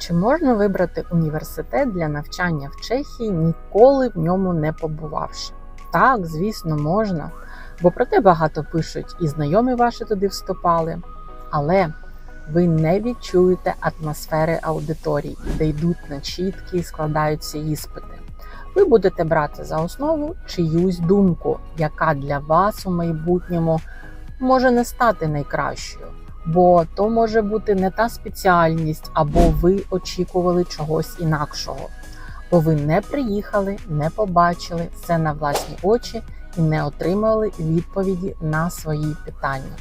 Чи можна вибрати університет для навчання в Чехії, ніколи в ньому не побувавши? Так, звісно, можна, бо про те багато пишуть і знайомі ваші туди вступали. Але ви не відчуєте атмосфери аудиторій, де йдуть начітки і складаються іспити. Ви будете брати за основу чиюсь думку, яка для вас у майбутньому може не стати найкращою, бо то може бути не та спеціальність, або ви очікували чогось інакшого, бо ви не приїхали, не побачили це на власні очі і не отримали відповіді на свої питання.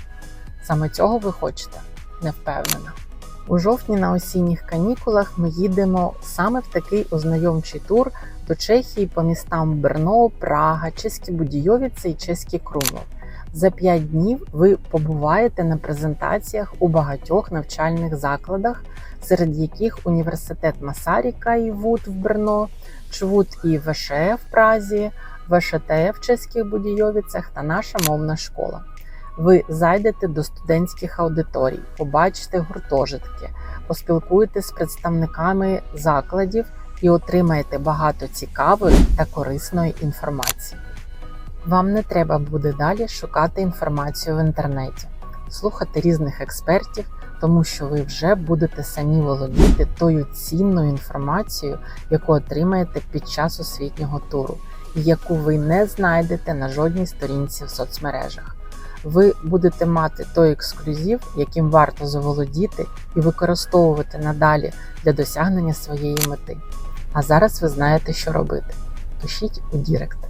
Саме цього ви хочете? Не впевнена. У жовтні на осінніх канікулах ми їдемо саме в такий ознайомчий тур до Чехії по містам Брно, Прага, Чеські Будійовіце і Чеський Крумлов. За 5 днів ви побуваєте на презентаціях у багатьох навчальних закладах, серед яких університет Масаріка і ВУД в Брно, ЧВУД і ВШЕ в Празі, ВШТ в Чеських Будійовіцях та наша мовна школа. Ви зайдете до студентських аудиторій, побачите гуртожитки, поспілкуєтесь з представниками закладів і отримаєте багато цікавої та корисної інформації. Вам не треба буде далі шукати інформацію в інтернеті, слухати різних експертів, тому що ви вже будете самі володіти тою цінною інформацією, яку отримаєте під час освітнього туру, і яку ви не знайдете на жодній сторінці в соцмережах. Ви будете мати той ексклюзив, яким варто заволодіти і використовувати надалі для досягнення своєї мети. А зараз ви знаєте, що робити. Пишіть у Дірект.